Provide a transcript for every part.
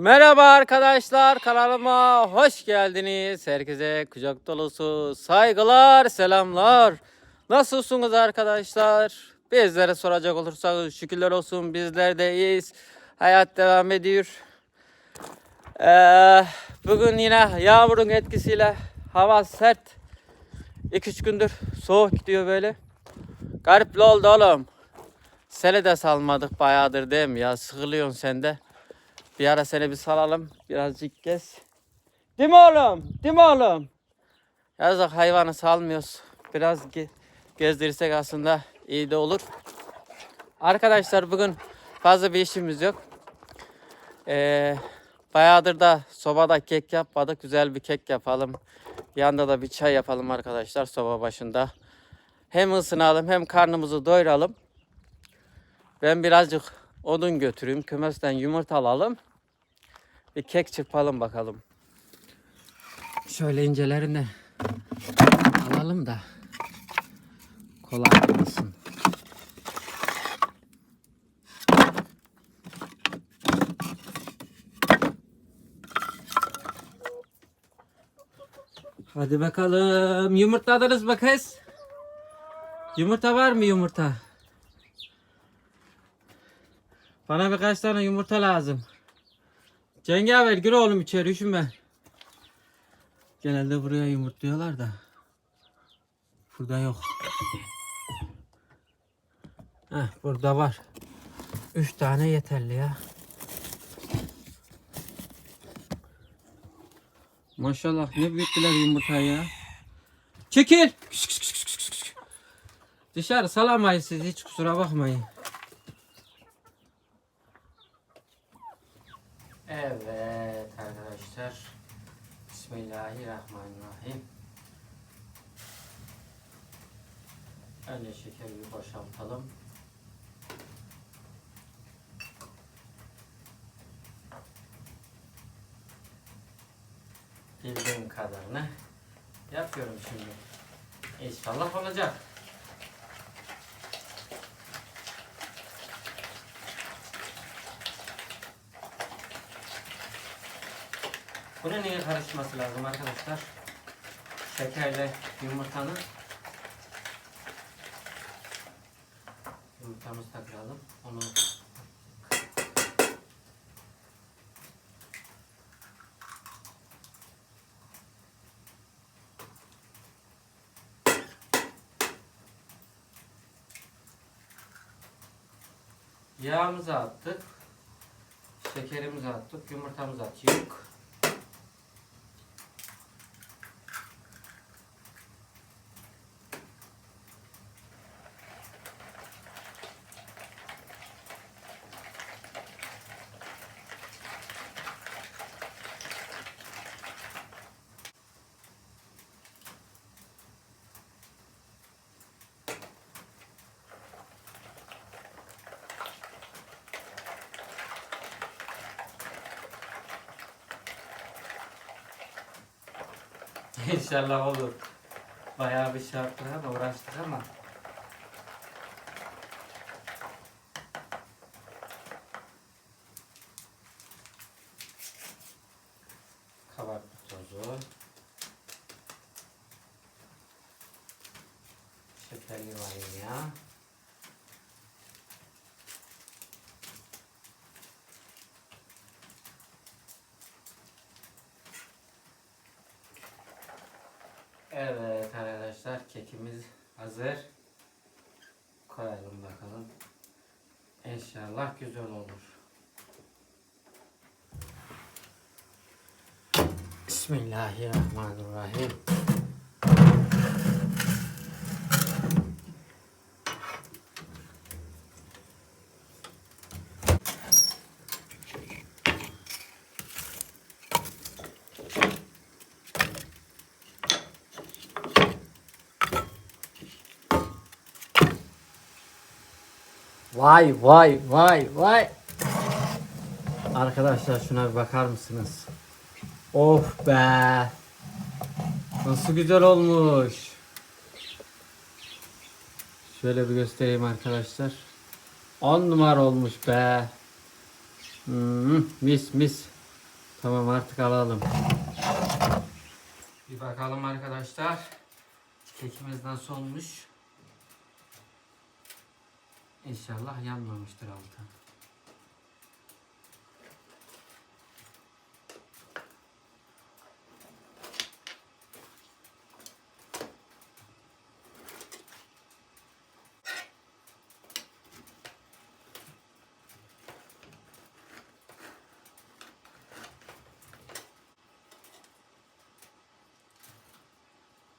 Merhaba arkadaşlar kanalıma hoş geldiniz. Herkese kucak dolusu saygılar, selamlar. Nasılsınız arkadaşlar? Bizlere soracak olursanız şükürler olsun bizler de iyiyiz. Hayat devam ediyor. Ee, bugün yine yağmurun etkisiyle hava sert. 2-3 gündür soğuk gidiyor böyle. Garip oldu oğlum. Seni de salmadık bayağıdır değil mi ya? Sıkılıyorsun sen de. Bir ara seni bir salalım. Birazcık gez. Değil mi oğlum? Değil mi oğlum? Yazık hayvanı salmıyoruz. Biraz ge- gezdirsek aslında iyi de olur. Arkadaşlar bugün fazla bir işimiz yok. Ee, bayağıdır da sobada kek yapmadık. Güzel bir kek yapalım. Yanında da bir çay yapalım arkadaşlar soba başında. Hem ısınalım hem karnımızı doyuralım. Ben birazcık odun götüreyim. Kümesten yumurta alalım. Bir kek çırpalım bakalım. Şöyle incelerini alalım da kolay olsun. Hadi bakalım. Yumurtladınız mı kız? Yumurta var mı yumurta? Bana birkaç tane yumurta lazım. Cengaver gir oğlum içeri üşüme. Genelde buraya yumurtluyorlar da. Burada yok. Heh, burada var. Üç tane yeterli ya. Maşallah ne büyüttüler yumurtayı ya. Çekil. Dışarı salamayız siz hiç kusura bakmayın. Evet arkadaşlar. Bismillahirrahmanirrahim. Önce şekeri bir boşaltalım. Bildiğim kadarını yapıyorum şimdi. İnşallah olacak. Bunun iyi karışması lazım arkadaşlar. Şekerle yumurtanın. Yumurtamızı da. Onu Yağımızı attık. Şekerimizi attık. Yumurtamızı atıyoruz. İnşallah olur. Bayağı bir şey yaptık ama uğraştık ama. Kabartma tozu. Şekerli vanilya. Evet arkadaşlar kekimiz hazır. Koyalım bakalım. İnşallah güzel olur. Bismillahirrahmanirrahim. Vay vay vay vay. Arkadaşlar şuna bir bakar mısınız? Of be. Nasıl güzel olmuş. Şöyle bir göstereyim arkadaşlar. 10 numara olmuş be. Hmm, mis mis. Tamam artık alalım. Bir bakalım arkadaşlar. Kekimiz nasıl olmuş? İnşallah yanmamıştır altı.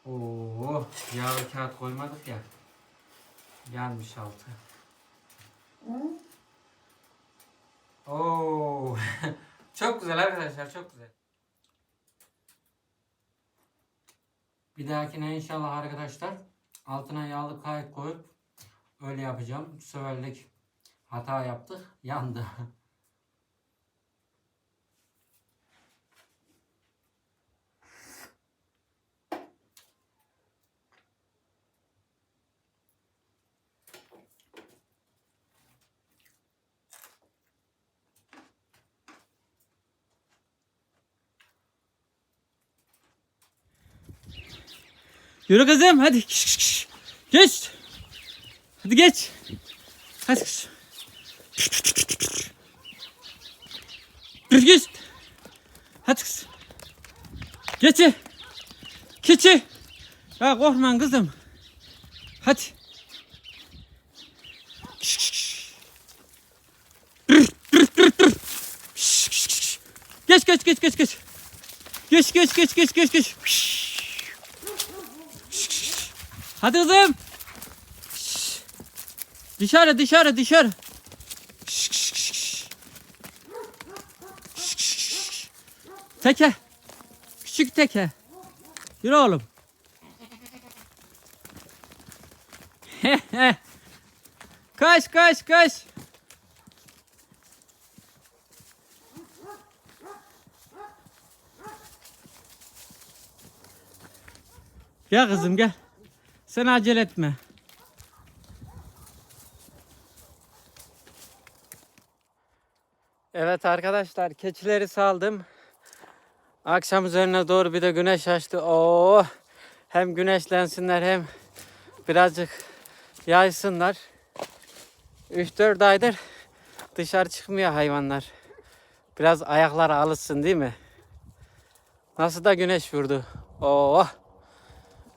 Oo, yağlı kağıt koymadık ya. Yanmış altı. Oo. çok güzel arkadaşlar, çok güzel. Bir dahakine inşallah arkadaşlar altına yağlı kayık koyup öyle yapacağım. Bu hata yaptık, yandı. Yürü kızım hadi. Kış, kış, kış. Geç. Hadi geç. Hadi kız. Dur geç. Hadi kız. Geçi. Keçi. Ya korkma kızım. Hadi. Kış, kış, kış. Dur, dur, dur, dur. Kış, kış, kış. Geç geç geç geç geç. Geç geç geç geç geç geç. Kış. Hadi kızım. Şşş. Dışarı dışarı dışarı. Şşş, şşş. Şşş, şşş, şşş. Teke. Küçük teke. Yürü oğlum. kaç kaç kaç. Gel kızım gel. Sen acele etme. Evet arkadaşlar keçileri saldım. Akşam üzerine doğru bir de güneş açtı. Oo, hem güneşlensinler hem birazcık yaysınlar. 3-4 aydır dışarı çıkmıyor hayvanlar. Biraz ayakları alışsın değil mi? Nasıl da güneş vurdu. Oo.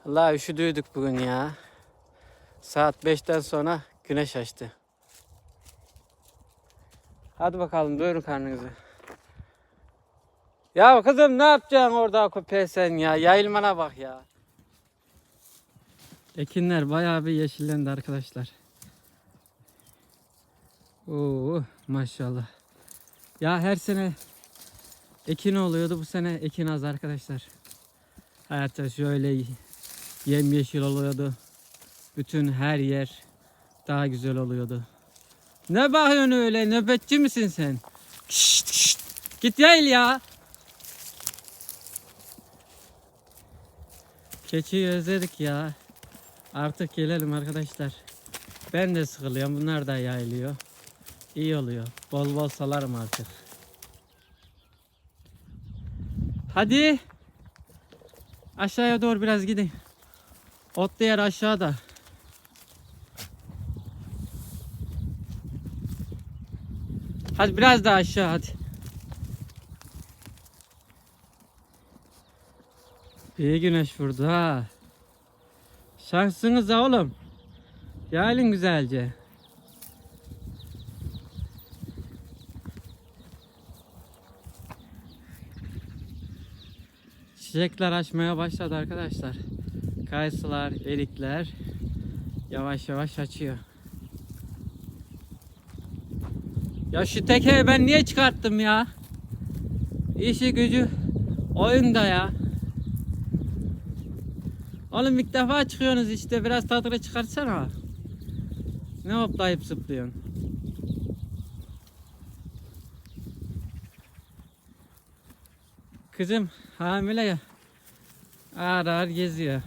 Allah üşüdüydük bugün ya. Saat 5'ten sonra güneş açtı. Hadi bakalım doyurun karnınızı. Ya kızım ne yapacaksın orada köpeğe sen ya? Yayılmana bak ya. Ekinler bayağı bir yeşillendi arkadaşlar. Oo maşallah. Ya her sene ekin oluyordu. Bu sene ekin az arkadaşlar. Hayatta şöyle yemyeşil oluyordu. Bütün her yer daha güzel oluyordu. Ne bakıyorsun öyle? Nöbetçi misin sen? Şşt, şşt. Git yayıl ya. Keçiyi özledik ya. Artık gelelim arkadaşlar. Ben de sıkılıyorum. Bunlar da yayılıyor. İyi oluyor. Bol bol salarım artık. Hadi. Aşağıya doğru biraz gidin. Ot yer aşağıda. Hadi biraz daha aşağı hadi. İyi güneş vurdu ha. Şansınız ha oğlum. Yayılın güzelce. Çiçekler açmaya başladı arkadaşlar. Kayısılar, erikler yavaş yavaş açıyor. Ya şu tekeyi ben niye çıkarttım ya? İşi gücü oyunda ya. Oğlum ilk defa çıkıyorsunuz işte biraz tadını çıkartsana. Ne hoplayıp zıplıyorsun? Kızım hamile ya. Ağır ağır geziyor.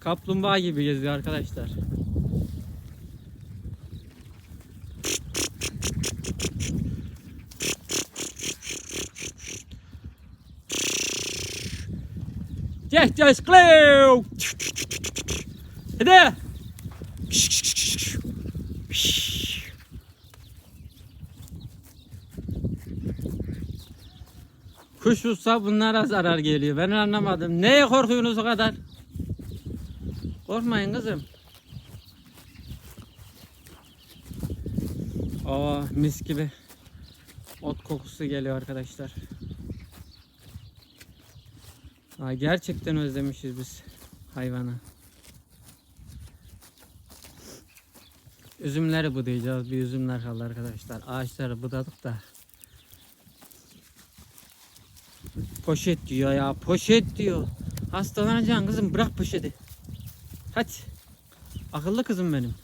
Kaplumbağa gibi geziyor arkadaşlar. Yes, yes, glow. Hadi. Kuş uçsa bunlara zarar geliyor. Ben anlamadım. Neye korkuyorsunuz o kadar? Korkmayın kızım. Aa mis gibi ot kokusu geliyor arkadaşlar. Aa, gerçekten özlemişiz biz hayvanı. Üzümleri budayacağız. Bir üzümler kaldı arkadaşlar. Ağaçları budadık da. Poşet diyor ya. Poşet diyor. Hastalanacaksın kızım. Bırak poşeti. Hadi. Akıllı kızım benim.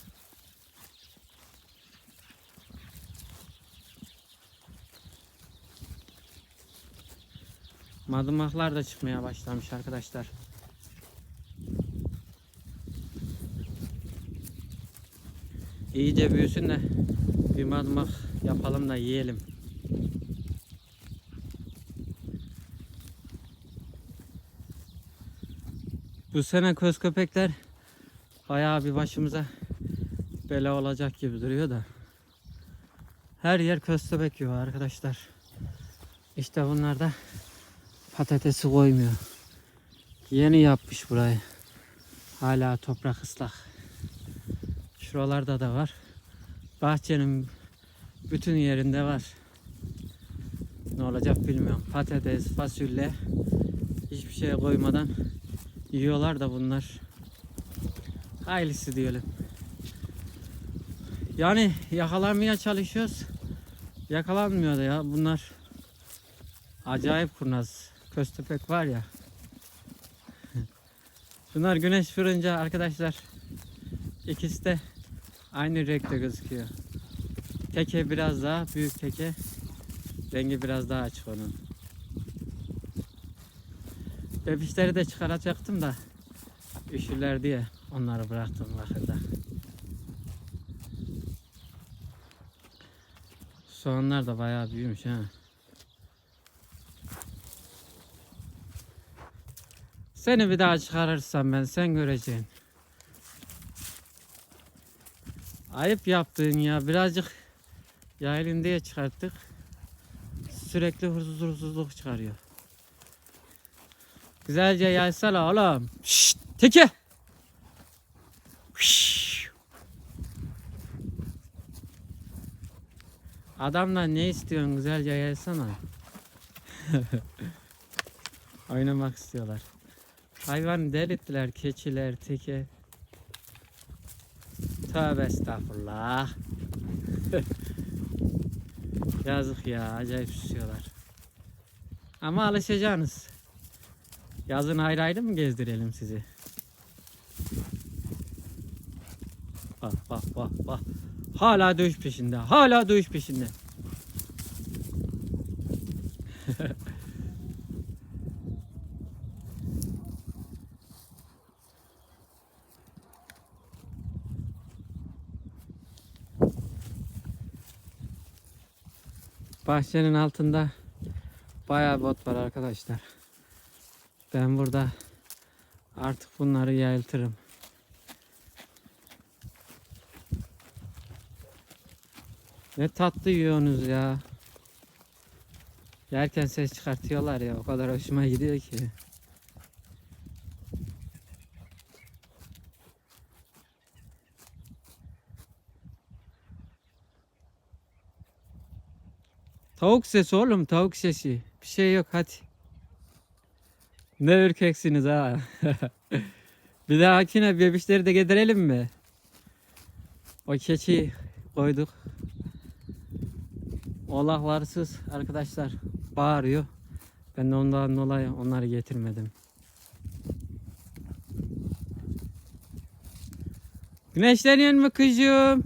Madımaklar da çıkmaya başlamış arkadaşlar. İyice büyüsün de bir madımak yapalım da yiyelim. Bu sene köz köpekler bayağı bir başımıza bela olacak gibi duruyor da. Her yer köz köpek yiyor arkadaşlar. İşte bunlar da patatesi koymuyor. Yeni yapmış burayı. Hala toprak ıslak. Şuralarda da var. Bahçenin bütün yerinde var. Ne olacak bilmiyorum. Patates, fasulye hiçbir şey koymadan yiyorlar da bunlar. Hayırlısı diyelim. Yani yakalanmaya çalışıyoruz. Yakalanmıyor da ya bunlar. Acayip kurnaz. Köstebek var ya. Bunlar güneş vurunca arkadaşlar ikisi de aynı renkte gözüküyor. Teke biraz daha büyük teke. Rengi biraz daha açık onun. Bebişleri de çıkaracaktım da üşürler diye onları bıraktım bakırda. Soğanlar da bayağı büyümüş ha. Seni bir daha çıkarırsam ben sen göreceksin. Ayıp yaptın ya birazcık yayılın diye çıkarttık. Sürekli huzursuzluk çıkarıyor. Güzelce yaysana oğlum. Şşt teke. Adamdan ne istiyorsun güzelce yaysana. Oynamak istiyorlar. Hayvan delirttiler keçiler teke. Tövbe estağfurullah. Yazık ya acayip susuyorlar. Ama alışacaksınız. Yazın ayrı ayrı mı gezdirelim sizi? Bak bak bak bak. Hala dövüş peşinde. Hala dövüş peşinde. Bahçenin altında bayağı bot var arkadaşlar. Ben burada artık bunları yayıltırım. Ne tatlı yiyorsunuz ya. Yerken ses çıkartıyorlar ya. O kadar hoşuma gidiyor ki. Tavuk sesi oğlum tavuk sesi. Bir şey yok hadi. Ne ürkeksiniz ha. bir dahakine bebişleri de getirelim mi? O keçi koyduk. Oğlaklarsız arkadaşlar bağırıyor. Ben de ondan dolayı onları getirmedim. Güneşleniyor mu kızım?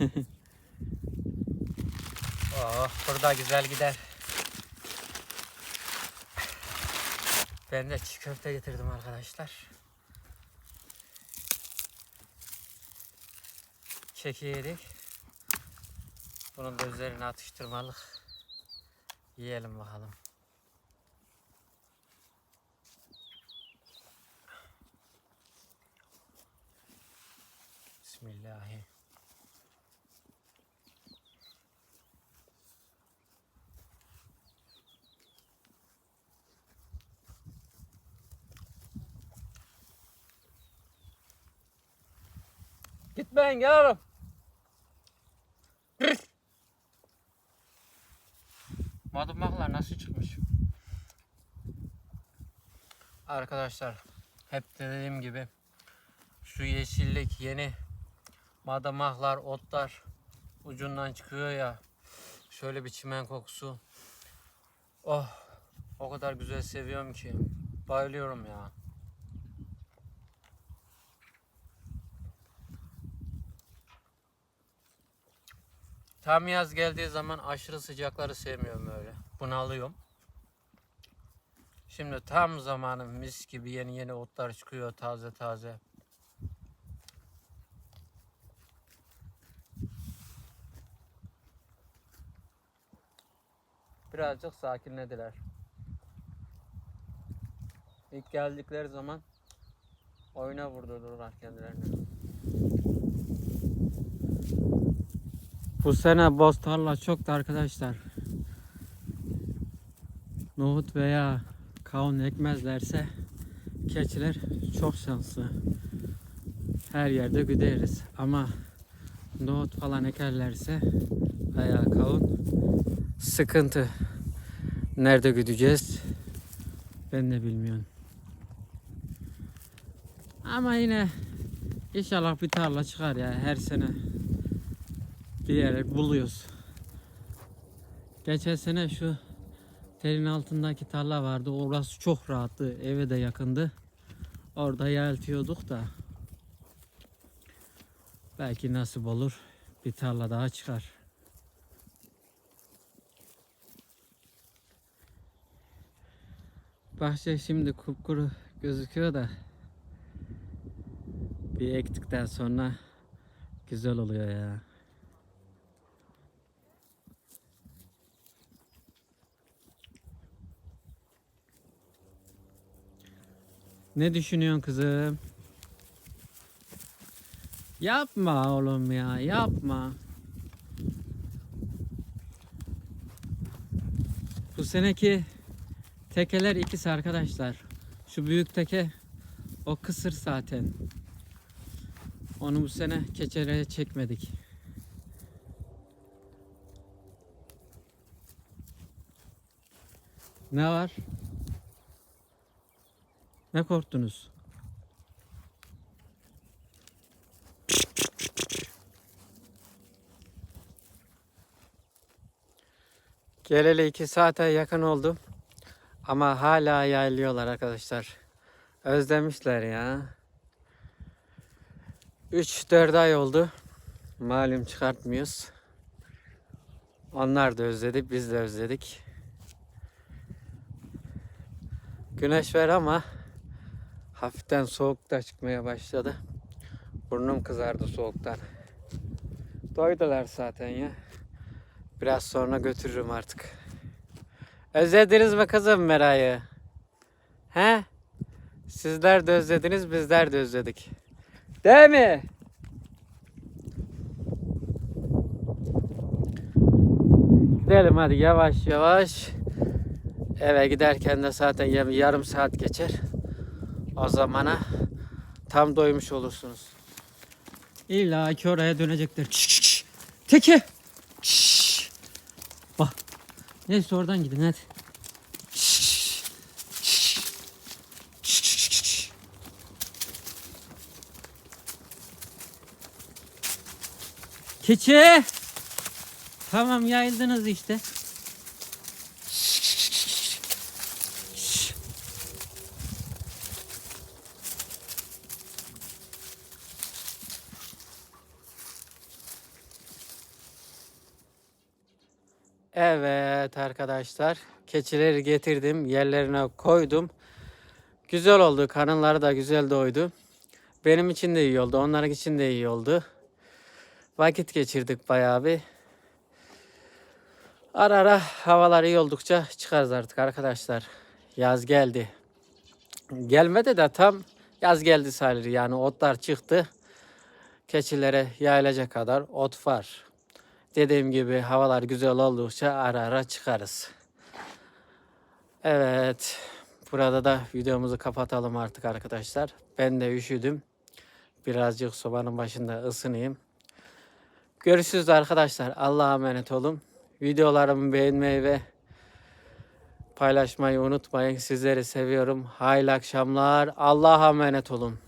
oh, burada güzel gider. Ben de çiğ köfte getirdim arkadaşlar. Keki yedik. Bunun da üzerine atıştırmalık. Yiyelim bakalım. Bismillahirrahmanirrahim. Gitmeyin gel oğlum. Madımaklar nasıl çıkmış? Arkadaşlar hep de dediğim gibi şu yeşillik yeni madımaklar, otlar ucundan çıkıyor ya. Şöyle bir çimen kokusu. Oh o kadar güzel seviyorum ki. Bayılıyorum ya. Tam yaz geldiği zaman aşırı sıcakları sevmiyorum öyle. Bunalıyorum. Şimdi tam zamanı mis gibi yeni yeni otlar çıkıyor taze taze. Birazcık sakinlediler. İlk geldikleri zaman oyuna vurdurdular kendilerini. Bu sene boz tarla çoktu arkadaşlar. Nohut veya kavun ekmezlerse keçiler çok şanslı. Her yerde güderiz ama nohut falan ekerlerse veya kavun sıkıntı. Nerede güdeceğiz? Ben de bilmiyorum. Ama yine inşallah bir tarla çıkar ya her sene bir yere buluyoruz. Geçen sene şu telin altındaki tarla vardı. Orası çok rahattı. Eve de yakındı. Orada yeltiyorduk da. Belki nasip olur. Bir tarla daha çıkar. Bahçe şimdi kupkuru gözüküyor da bir ektikten sonra güzel oluyor ya. Ne düşünüyorsun kızım? Yapma oğlum ya, yapma. Bu seneki tekeler ikisi arkadaşlar. Şu büyük teke o kısır zaten. Onu bu sene keçelere çekmedik. Ne var? Ne korktunuz? Geleli iki saate yakın oldu. Ama hala yaylıyorlar arkadaşlar. Özlemişler ya. 3-4 ay oldu. Malum çıkartmıyoruz. Onlar da özledi, biz de özledik. Güneş var ama hafiften soğuk da çıkmaya başladı. Burnum kızardı soğuktan. Doydular zaten ya. Biraz sonra götürürüm artık. Özlediniz mi kızım Meray'ı? He? Sizler de özlediniz, bizler de özledik. Değil mi? Gidelim hadi yavaş yavaş. Eve giderken de zaten yar- yarım saat geçer. O zamana tam doymuş olursunuz. İlla ki oraya dönecekler. Şş, şş. Teki. Şş. Bak. Neyse oradan gidin hadi. Keçi. Tamam yayıldınız işte. Evet arkadaşlar. Keçileri getirdim. Yerlerine koydum. Güzel oldu. Karınları da güzel doydu. Benim için de iyi oldu. Onların için de iyi oldu. Vakit geçirdik bayağı bir. Ara ara havalar iyi oldukça çıkarız artık arkadaşlar. Yaz geldi. Gelmedi de tam yaz geldi sayılır. Yani otlar çıktı. Keçilere yayılacak kadar ot var. Dediğim gibi havalar güzel oldukça ara ara çıkarız. Evet. Burada da videomuzu kapatalım artık arkadaşlar. Ben de üşüdüm. Birazcık sobanın başında ısınayım. Görüşürüz arkadaşlar. Allah'a emanet olun. Videolarımı beğenmeyi ve paylaşmayı unutmayın. Sizleri seviyorum. Hayırlı akşamlar. Allah'a emanet olun.